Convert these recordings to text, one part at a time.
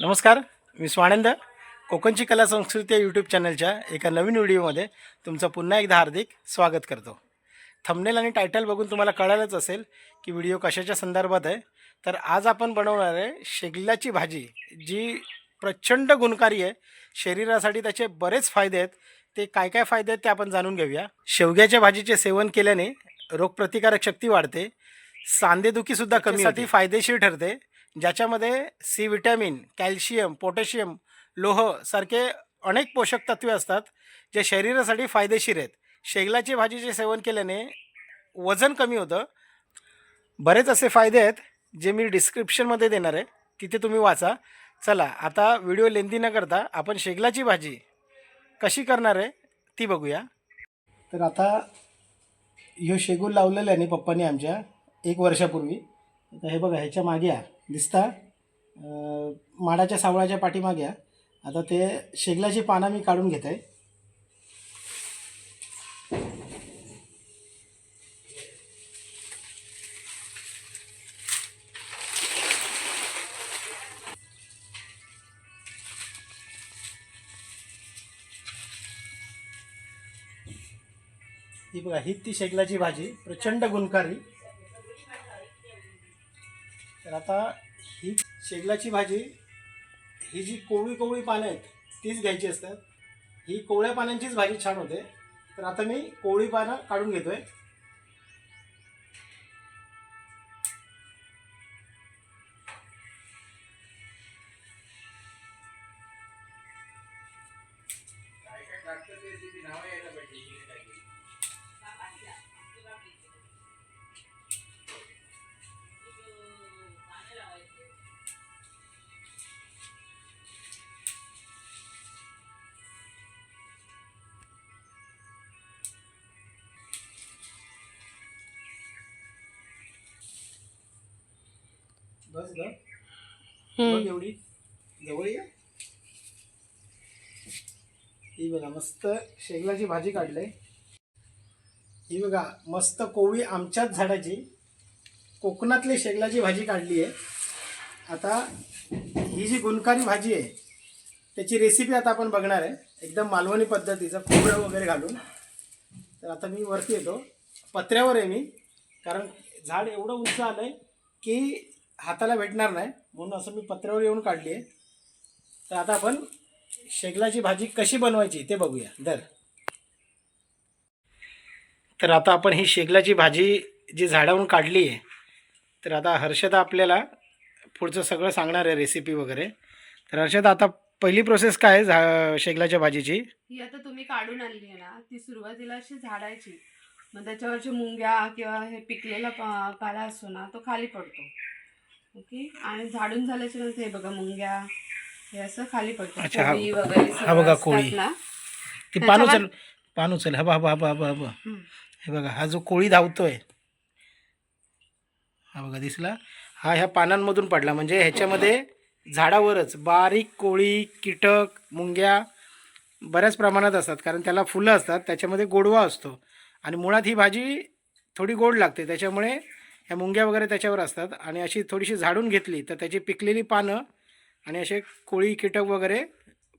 नमस्कार मी स्वानंद. कोकणची कला संस्कृती या यूट्यूब चॅनलच्या एका नवीन व्हिडिओमध्ये तुमचं पुन्हा एकदा हार्दिक स्वागत करतो. थंबनेल आणि टायटल बघून तुम्हाला कळालंच असेल की व्हिडिओ कशाच्या संदर्भात आहे. तर आज आपण बनवणार आहे शेगल्याची भाजी जी प्रचंड गुणकारी आहे. शरीरासाठी त्याचे बरेच फायदे आहेत. ते काय काय फायदे आहेत ते आपण जाणून घेऊया. शेवग्याच्या भाजीचे सेवन केल्याने रोगप्रतिकारक शक्ती वाढते. सांधेदुखीसुद्धा कमी होते. फायदेशीर ठरते. ज्याच्यामध्ये सी विटॅमिन कॅल्शियम पोटॅशियम लोह सारखे अनेक पोषक तत्वे असतात जे शरीरासाठी फायदेशीर आहेत. शेगलाची भाजीचे सेवन केल्याने वजन कमी होतं. बरेच असे फायदे आहेत जे मी डिस्क्रिप्शनमध्ये देणार आहे. तिथे तुम्ही वाचा. चला आता व्हिडिओ लेंदी न करता आपण शेगलाची भाजी कशी करणार आहे ती बघूया. तर आता ह्यो शेगूल लावलेला आहे पप्पांनी आमच्या एक वर्षापूर्वी. तर हे बघा ह्याच्या मागे या दिसता. माडाच्या सावळाच्या पाठीमागे या. आता ते शेगलाची पानं मी काढून घेत. आहे ही बघा ही ती शेगलाची भाजी प्रचंड गुणकारी. शेगलाची भाजी ही जी कोवळी कोवळी पानं आहेत तीच घ्यायची असतात. ही कोवळ्या पानांचीच भाजी छान होते. तर आता मी कोवळी पानं काढून घेतो आहे बस बघ एवढी. जवळ ये. ही बघा मस्त शेगलाची भाजी काढले ही बघा मस्त कोवळी आमच्याच झाडाची कोकणातली शेगलाची भाजी काढली आहे आता ही जी गुणकारी भाजी आहे त्याची रेसिपी आता आपण बघणार आहे. एकदम मालवणी पद्धतीचं खोबरं वगैरे घालून. तर आता मी वरती येतो. पत्र्यावर आहे मी कारण झाड एवढं उंच आलं आहे की हाताला भेटणार नाही. म्हणून असं मी पत्र्यावर येऊन काढली आहे. तर आता आपण शेगलाची भाजी कशी बनवायची ते बघूया. दर. तर आता आपण ही शेगलाची भाजी जी झाडावरून काढली आहे तर आता हर्षदा आपल्याला पुढचं सगळं सांगणार आहे रेसिपी वगैरे. तर हर्षदा आता पहिली प्रोसेस काय आहे झा शेगलाच्या भाजीची? ही आता तुम्ही काढून आणली आहे ना ती सुरुवातीला अशी झाडायची. मग त्याच्यावरच्या मुंग्या किंवा हे पिकलेला पाला असतो ना तो खाली पडतो. ओके? आणि झाडून झाल्याच्यानंतर हे बघा मुंग्या हे असं खाली पडतं. अच्छा, हा- कोळी वगैरे हा सगळं बघा असतात कोळी. ना. ती पान त्याच्यावर- उचल पान उचल. हा बा हा बा हा बा हा बा हा बा हम्म. हे बघा हा जो कोळी धावतोय हा बघा दिसला. हा ह्या पानांमधून पडला. म्हणजे ह्याच्यामध्ये झाडावरच बारीक कोळी कीटक मुंग्या बऱ्याच प्रमाणात असतात. कारण त्याला फुलं असतात. त्याच्यामध्ये गोडवा असतो. आणि मुळात ही भाजी थोडी गोड लागते. त्याच्यामुळे ह्या मुंग्या वगैरे त्याच्यावर असतात. आणि अशी थोडीशी झाडून घेतली तर त्याची पिकलेली पानं आणि असे कोळी कीटक वगैरे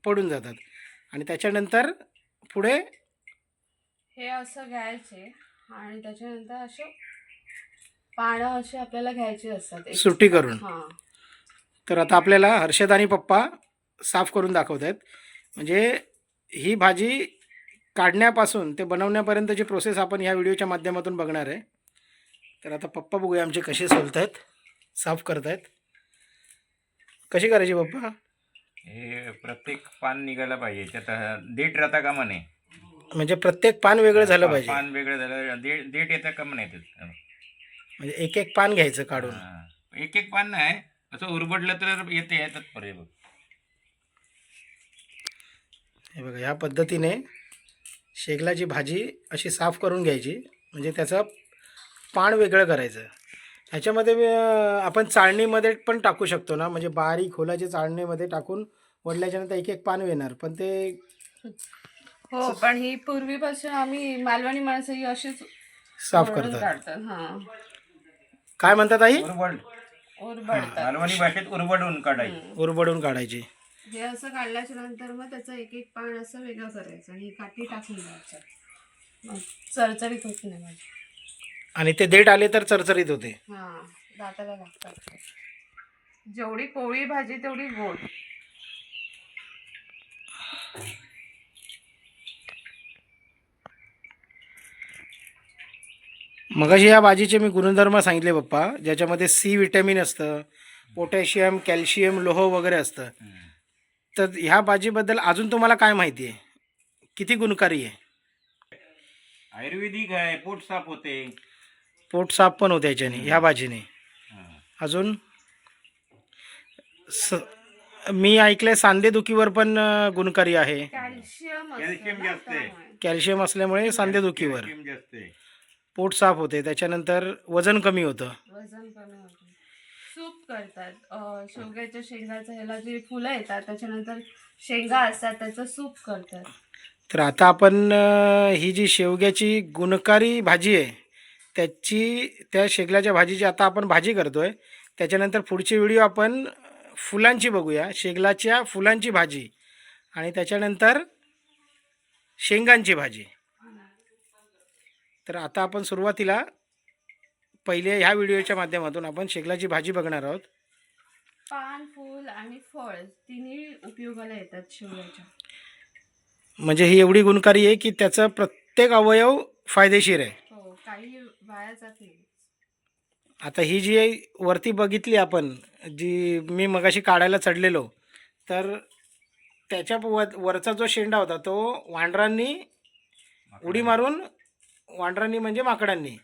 पडून जातात. आणि त्याच्यानंतर पुढे हे असं घ्यायचे आणि त्याच्यानंतर असे पानं असे आपल्याला घ्यायची असतात. सुट्टी करून. हा. तर आता आपल्याला हर्षद आणि पप्पा साफ करून दाखवत आहेत. म्हणजे ही भाजी काढण्यापासून ते बनवण्यापर्यंतची प्रोसेस आपण ह्या व्हिडिओच्या माध्यमातून बघणार आहे. तर आता पप्पा बघूया आमचे कसे सोलत आहेत साफ करत आहेत कशी करायची पप्पा? हे प्रत्येक पान निघायला पाहिजे त्यात देठ राहता कामा नये. म्हणजे प्रत्येक पान वेगळं झालं पाहिजे. पान वेगळं झालं देठ देठ येता कामा नाही त्यात. म्हणजे एक एक पान घ्यायचं काढून. हा. एक एक पान नाही असं उरबडलं तर येते येतात पर्याय बघ. हे बघा ह्या पद्धतीने शेगलाची भाजी अशी साफ करून घ्यायची. म्हणजे त्याचं पान वेगळं करायचं. ह्याच्यामध्ये आपण चाळणीमध्ये पण टाकू शकतो ना? म्हणजे बारीक खोलाच्या चाळणीमध्ये टाकून वडल्याच्या नंतर एक एक पान येणार. पण ते हो पण ही पूर्वीपासून आम्ही मालवणी माणसं ही अशीच साफ करतात. हा. काय म्हणतात आई? उरबड. ओरबडतात मालवणी भाषेत उरबडून काढायची. उरबडून काढायची. हे असं काढल्याच्या नंतर मग त्याचं एक एक पान असं वेगळं करायचं आणि ही काठी टाकून द्यायच्या मग चरचरीत होत नाही भाजी आणि ते देठ आले तर चरचरीत होते. हा दाताला लागतात. जेवढी कोवळी भाजी तेवढी गोड. मगाशी या भाजीचे मी गुणधर्म सांगितले पप्पा ज्याच्यामध्ये सी विटॅमिन असतं पोटॅशियम कॅल्शियम लोह वगैरे असतं. तर ह्या भाजीबद्दल अजून तुम्हाला काय माहिती आहे? किती गुणकारी आहे? आयुर्वेदिक आहे पोट साफ होते. पोट साफ पण होते याच्याने ह्या भाजीने. अजून स मी ऐकलंय सांधेदुखीवर पण गुणकारी आहे. कॅल्शियम असल्यामुळे सांधेदुखीवर कॅल्शियम जास्त आहे. पोट साफ होते त्याच्यानंतर वजन कमी होतं. वजन कमी होतं. सूप करतात शेवग्याच्या शेंगाचं ह्याला जे फुलं येतात त्याच्यानंतर शेंगा असतात त्याचं सूप करतात. तर आता आपण ही जी शेवग्याची गुणकारी भाजी आहे त्याची त्या शेगलाच्या भाजीची आता आपण भाजी करतोय. त्याच्यानंतर पुढची व्हिडिओ आपण फुलांची बघूया. शेगलाच्या फुलांची भाजी आणि त्याच्यानंतर शेंगांची भाजी. तर आता आपण सुरुवातीला पहिले ह्या व्हिडिओच्या माध्यमातून आपण शेगलाची भाजी बघणार आहोत. पान फूल आणि फळ तिन्ही उपयोगाला येतात शेवग्याच्या. म्हणजे ही एवढी गुणकारी आहे की त्याचं प्रत्येक अवयव फायदेशीर आहे. काही वाया जात नाही. आता ही जी वरती बघितली आपण जी मी मगाशी काढायला चढलेलो तर त्याच्या व वरचा जो शेंडा होता तो वांढरांनी उडी मारून वांढरांनी म्हणजे माकडांनी.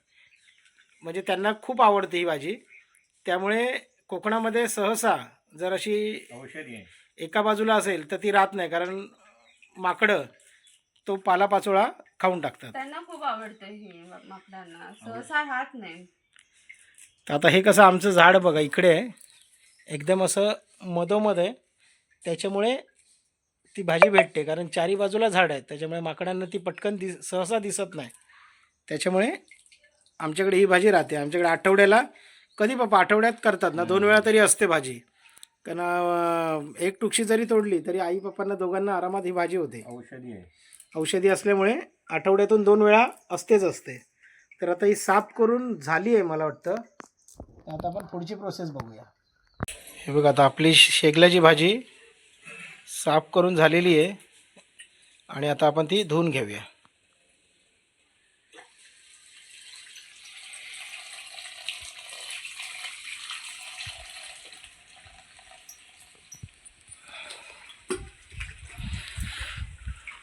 म्हणजे त्यांना खूप आवडते ही भाजी. त्यामुळे कोकणामध्ये सहसा जर अशी औषधी आहे एका बाजूला असेल तर ती राहत नाही कारण माकडं तो पालापाचोळा खाऊन टाकतात. त्यांना खूप आवडते हे माकडांना सहसा राहत नाही. तर आता हे कसं आमचं झाड बघा इकडे आहे. एकदम असं मधोमध आहे. त्याच्यामुळे ती भाजी भेटते कारण चारी बाजूला झाड आहेत. त्याच्यामुळे माकडांना ती पटकन दिस सहसा दिसत नाही. त्याच्यामुळे आमच्याकडे ही भाजी राहते. आमच्याकडे आठवड्याला कधी बापा आठवड्यात करतात ना दोन वेळा तरी असते भाजी. कारण अं, एक टुकशी जरी तोडली तरी आई पप्पांना दोघांना आरामात ही भाजी होते. औषधी आहे. औषधी असल्यामुळे आठवड्यातून दोन वेळा असतेच असते. तर आता ही साफ करून झाली आहे मला वाटतं. तर आता आपण पुढची प्रोसेस बघूया. हे बघा आता आपली शेगल्याची भाजी साफ करून झालेली आहे. आणि आता आपण ती धुवून घेऊया.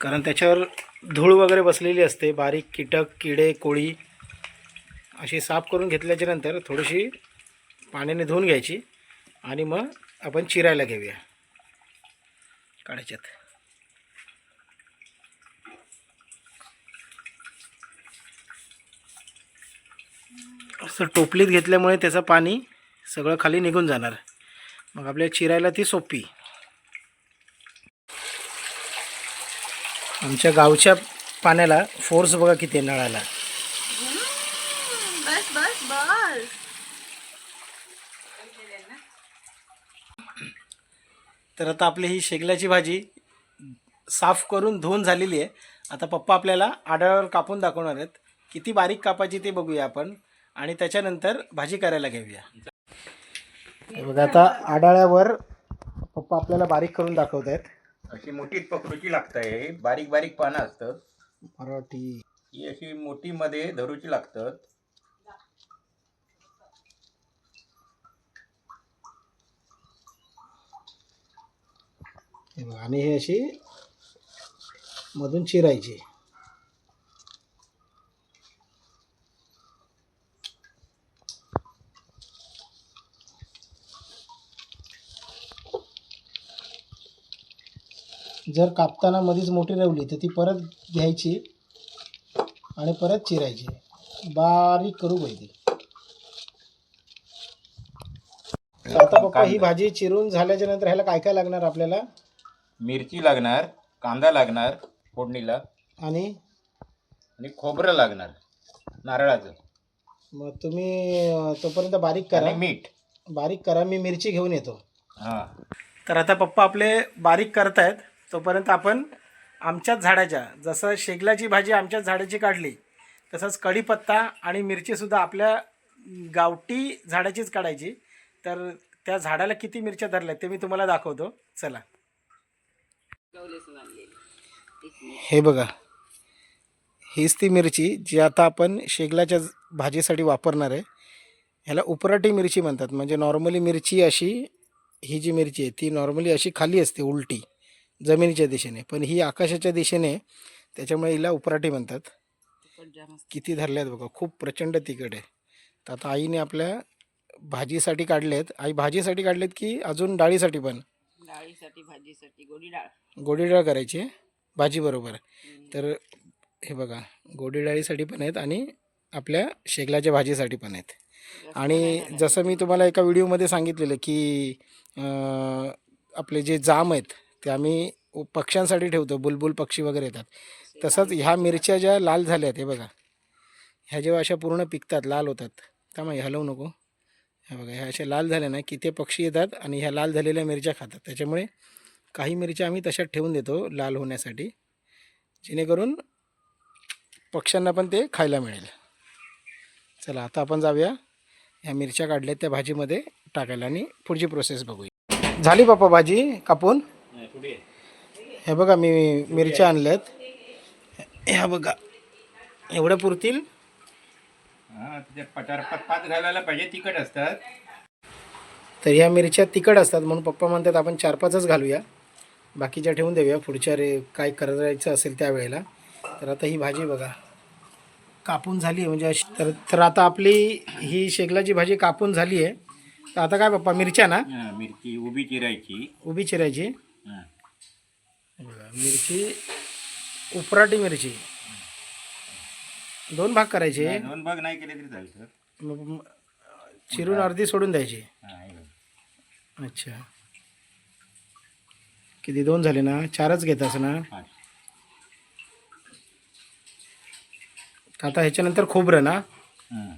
कारण त्याच्यावर धूळ वगैरे बसलेली असते बारीक कीटक किडे कोळी अशी साफ करून घेतल्याच्या नंतर थोडीशी पाण्याने धुवून घ्यायची आणि मग आपण चिरायला घेऊया. काढायच्यात. असं टोपलीत घेतल्यामुळे त्याचं पाणी सगळं खाली निघून जाणार. मग आपल्याला चिरायला ती सोपी. आमच्या गावच्या पाण्याला फोर्स बघा किती आहे नळाला. बस बस बस. तर आता आपली ही शेगल्याची भाजी साफ करून धुवून झालेली आहे. आता पप्पा आपल्याला आडाळावर कापून दाखवणार आहेत. किती बारीक कापायची ते बघूया आपण. आणि त्याच्यानंतर भाजी करायला घेऊया. बघा आता आडाळ्यावर पप्पा आपल्याला बारीक करून दाखवत आहेत अशी मोठीच पकडूची लागत आहे बारीक बारीक पानं असतात. मराठी. ही अशी मोठी मध्ये धरूची लागतात. आणि हे अशी मधून चिरायची. जर कापताना मधीच मोठी रवली तर ती परत घ्यायची आणि परत चिरायची. बारीक करू पाहिजे आता पप्पा ही भाजी चिरून झाल्याच्यानंतर ह्याला काय काय लागणार आपल्याला? मिरची लागणार कांदा लागणार फोडणीला. आणि? आणि खोबरं लागणार नारळाचं. मग तुम्ही अं, तोपर्यंत बारीक करा. आणि मीठ. बारीक करा मी मिरची घेऊन येतो. हा. तर आता पप्पा आपले बारीक करतायत. तोपर्यंत आपण आमच्याच झाडाच्या जसं शेगलाची भाजी आमच्याच झाडाची काढली तसंच कढीपत्ता आणि मिरचीसुद्धा आपल्या गावठी झाडाचीच काढायची. तर त्या झाडाला किती मिरच्या धरल्या ते मी तुम्हाला दाखवतो. चला. हे बघा. हीच ती मिरची जी आता आपण शेगलाच्या भाजीसाठी वापरणार आहे. ह्याला उपराटी मिरची म्हणतात. म्हणजे नॉर्मली मिरची अशी ही जी मिरची आहे ती नॉर्मली अशी खाली असते उलटी. जमिनीच्या दिशेने. पण ही आकाशाच्या दिशेने त्याच्यामुळे हिला उपराटी म्हणतात. किती धरल्यात बघा खूप प्रचंड तिखट आहे. तर आता आईने आपल्या भाजीसाठी काढलेत. आई भाजीसाठी काढलेत की अजून डाळीसाठी पण? डाळीसाठी भाजीसाठी गोडी डाळ गोडी डाळ करायची आहे भाजीबरोबर तर हे बघा गोडी डाळीसाठी पण आहेत आणि आपल्या शेगलाच्या भाजीसाठी पण आहेत. आणि जसं मी तुम्हाला एका व्हिडिओमध्ये सांगितलेलं की आपले जे जाम आहेत ते आम्ही पक्ष्यांसाठी ठेवतो बुलबुल पक्षी वगैरे येतात. तसंच ह्या मिरच्या ज्या लाल झाल्या आहेत हे बघा. ह्या जेव्हा अशा पूर्ण पिकतात लाल होतात. त्यामुळे हलवू नको. ह्या बघा ह्या अशा लाल झाल्या ना की ते पक्षी येतात आणि ह्या लाल झालेल्या मिरच्या खातात. त्याच्यामुळे काही मिरच्या आम्ही तशाच ठेवून देतो लाल होण्यासाठी जेणेकरून पक्ष्यांना पण ते खायला मिळेल. चला आता आपण जाऊया ह्या मिरच्या काढल्यात त्या भाजीमध्ये टाकायला आणि पुढची प्रोसेस बघूया. झाली बाप्पा भाजी कापून? हे बघा मी मिरच्या आणल्यात. ह्या बघा एवढ्या पुरतील? हा पाच घालायला पाहिजे तिखट असतात. तर ह्या मिरच्या तिखट असतात म्हणून पप्पा म्हणतात आपण चार पाचच घालूया. बाकीच्या ठेवून देऊया पुढच्या रे काय करायचं असेल त्यावेळेला. तर आता ही भाजी बघा कापून झाली आहे म्हणजे अशी तर तर आता आपली ही शेगलाची भाजी कापून झाली आहे तर आता काय पप्पा मिरच्या ना? मिरची उभी चिरायची. उभी चिरायची. बघा, मिरची उपराटी मिरची. दोन भाग करायचे. दोन भाग नाही केले तरी मग म- चिरून अर्धी सोडून द्यायची. हा, हे बघ. अच्छा. किती दोन झाले ना? चारच घेतास ना? हा. तर आता ह्याच्यानंतर खोबरं ना? हं.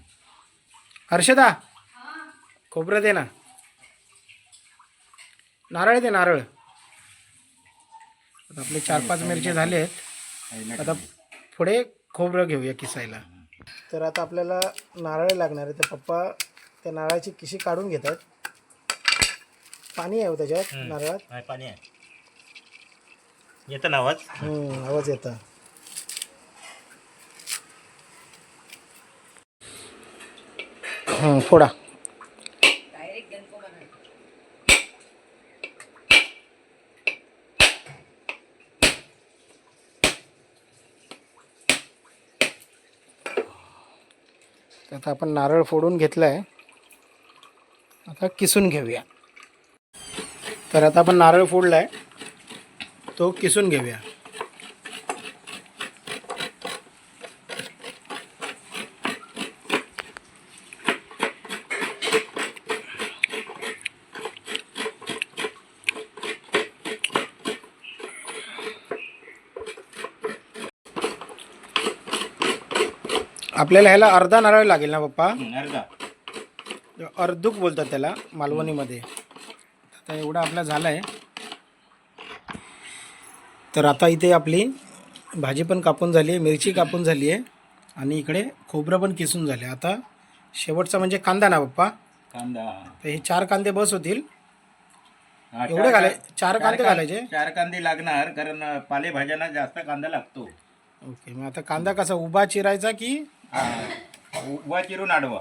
हर्षदा खोबरं दे ना. नारळ दे नारळ. आता आपले चार पाच मिरचे झाले आहेत. आता पुढे खोबरं घेऊया किसायला. तर आता आपल्याला नारळ लागणार आहे तर पप्पा त्या नारळाची किशी काढून घेतात. पाणी आहे हो त्याच्यात नारळात? नाही पाणी आहे. येतं ना आवाज? हम्म, आवाज येता. हं, फोडा. आता आपण नारळ फोडून घेतला आहे आता किसून घेऊया. तर आता आपण नारळ फोडला आहे तो किसून घेऊया. आपल्याला ह्याला अर्धा नारळ लागेल ना पप्पा? अर्धा. अर्धूक बोलतात त्याला मालवणीमध्ये. आता एवढा आपला झाला आहे तर आता इथे आपली भाजी पण कापून झाली आहे मिरची कापून झाली आहे आणि इकडे खोबरं पण किसून झाले आता शेवटचा म्हणजे कांदा ना पप्पा? कांदा. तर हे चार कांदे बस होतील. हा, एवढे चार- घालाय चार कांदे कां- घालायचे? चार कांदे लागणार कारण अं, पालेभाज्यांना जास्त कांदा लागतो. ओके मग आता कांदा कसा उभा चिरायचा की हा. उभा चिरून आडवा.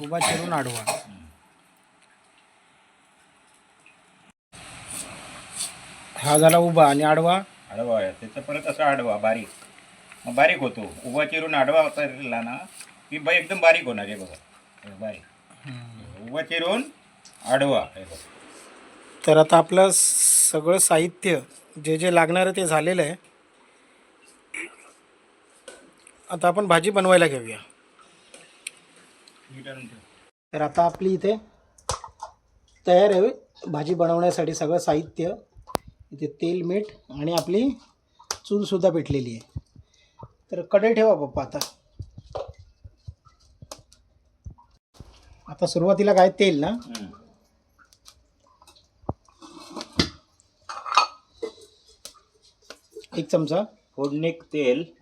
उभा चिरून आडवा. हा झाला उभा आणि आडवा. आडवा आहे. त्याचं परत असा आडवा बारीक. मग बारीक होतो. उभा चिरून आडवा करला ना की बा एकदम बारीक होणार आहे बघा. बारीक. उभा चिरून आडवा हे बघा. तर आता आपलं सगळं साहित्य जे जे लागणार आहे ते झालेलं आहे. आता आपण भाजी बनवायला घेऊया. तर आता आपली इथे तयार आहे भाजी बनवण्यासाठी सगळं साहित्य इथे तेल मीठ आणि आपली चूनसुद्धा पेटलेली आहे. तर कढई ठेवा पप्पा आता. आता सुरुवातीला काय तेल ना? एक चमचा. फोडणीक तेल.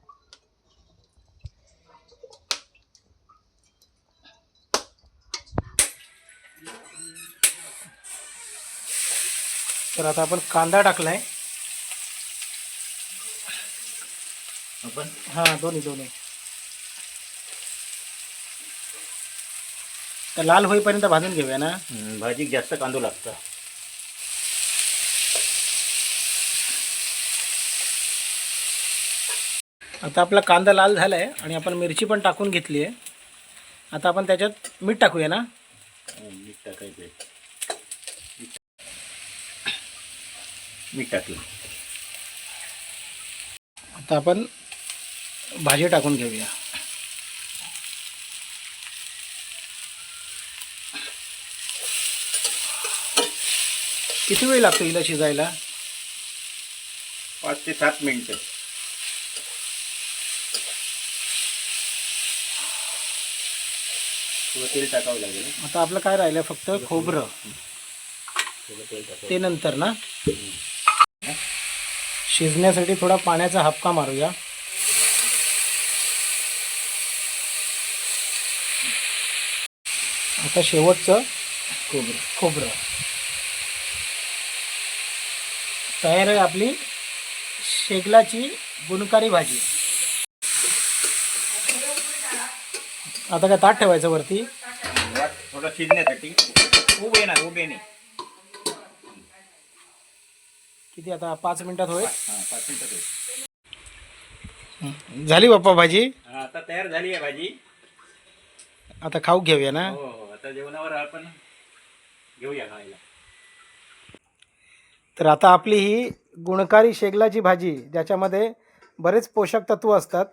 तर आता आपण कांदा टाकलाय. आपण? हां दोन्ही दोन्ही. तर लाल होईपर्यंत भाजून घेऊया ना. भाजीक जास्त कांदो लागतं आता आपला कांदा लाल झाला आहे आणि आपण मिरची पण टाकून घेतली आहे आता आपण त्याच्यात मीठ टाकूया ना. मीठ टाकायचं मीठ टाकलं. आता आपण भाजी टाकून घेऊया. किती वेळ लागतो हिला शिजायला? पाच ते सात मिनटं. थोडं तेल टाकावं लागेल. आता आपलं काय राहिलं फक्त खोबरं. ते नंतर ना? शिजण्यासाठी थोडा पाण्याचा हपका मारूया. आता शेवटचं खोबरं. खोबरं. तयार आहे आपली शेगलाची गुणकारी भाजी. आता काय ताट ठेवायचं वरती? थोडं शिजण्यासाठी. उभे ना उभे नाही. किती आता? पाच मिनिटात होईल? हां पाच मिनिटं ठेव. झाली बाप्पा भाजी? हा, आता तयार झाली आहे भाजी. आता खाऊ घेऊया ना? हो हो आता जेवणावर आपण घेऊया खायला. तर आता आपली ही गुणकारी शेगलाची भाजी ज्याच्यामध्ये बरेच पोषक तत्व असतात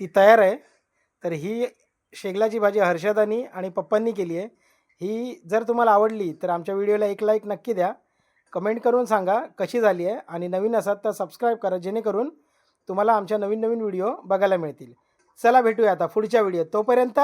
ती तयार आहे. तर ही शेगलाची भाजी हर्षदानी आणि पप्पांनी केली आहे. ही जर तुम्हाला आवडली तर आमच्या व्हिडिओला एक लाईक नक्की द्या. कमेंट करून सांगा कशी झाली आहे आणि नवीन असाल तर सबस्क्राईब करा जेणेकरून तुम्हाला आमच्या नवीन नवीन व्हिडिओ बघायला मिळतील. चला भेटूया आता पुढच्या व्हिडिओ तोपर्यंत